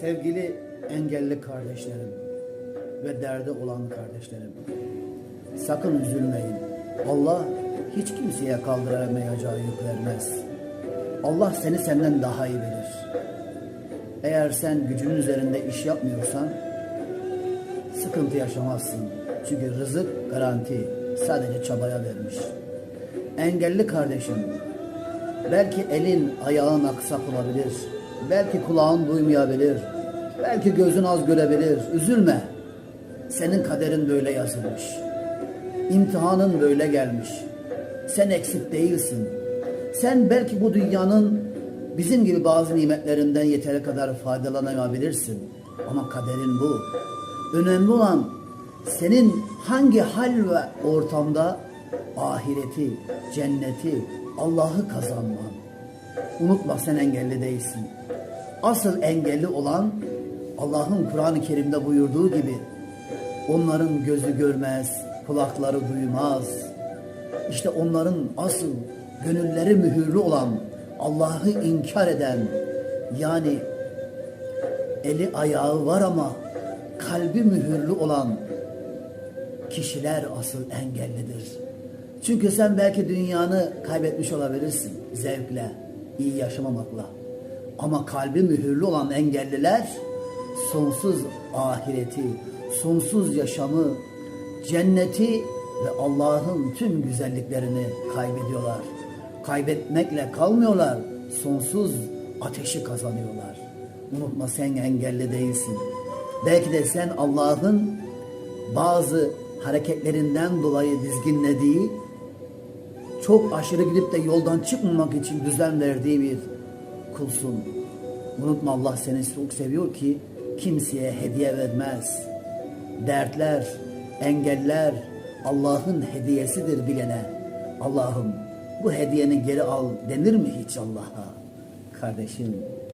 Sevgili engelli kardeşlerim ve derdi olan kardeşlerim. Sakın üzülmeyin. Allah hiç kimseye kaldıramayacağı yük vermez. Allah seni senden daha iyi bilir. Eğer sen gücünün üzerinde iş yapmıyorsan sıkıntı yaşamazsın. Çünkü rızık garanti sadece çabaya vermiş. Engelli kardeşim, belki elin ayağın aksak olabilir. Belki kulağın duymayabilir. Belki gözün az görebilir. Üzülme. Senin kaderin böyle yazılmış. İmtihanın böyle gelmiş. Sen eksik değilsin. Sen belki bu dünyanın bizim gibi bazı nimetlerinden yeteri kadar faydalanamayabilirsin. Ama kaderin bu. Önemli olan senin hangi hal ve ortamda ahireti, cenneti, Allah'ı kazanman. Unutma sen engelli değilsin. Asıl engelli olan Allah'ın Kur'an-ı Kerim'de buyurduğu gibi onların gözü görmez, kulakları duymaz. İşte onların asıl gönülleri mühürlü olan Allah'ı inkar eden yani eli ayağı var ama kalbi mühürlü olan kişiler asıl engellidir. Çünkü sen belki dünyanı kaybetmiş olabilirsin zevkle, iyi yaşamamakla. Ama kalbi mühürlü olan engelliler sonsuz ahireti, sonsuz yaşamı, cenneti ve Allah'ın tüm güzelliklerini kaybediyorlar. Kaybetmekle kalmıyorlar, sonsuz ateşi kazanıyorlar. Unutma sen engelli değilsin. Belki de sen Allah'ın bazı hareketlerinden dolayı dizginlediği, çok aşırı gidip de yoldan çıkmamak için düzen verdiği bir kulsun. Unutma Allah seni çok seviyor ki kimseye hediye vermez. Dertler, engeller Allah'ın hediyesidir bilene. Allah'ım bu hediyeni geri al denir mi hiç Allah'a? Kardeşim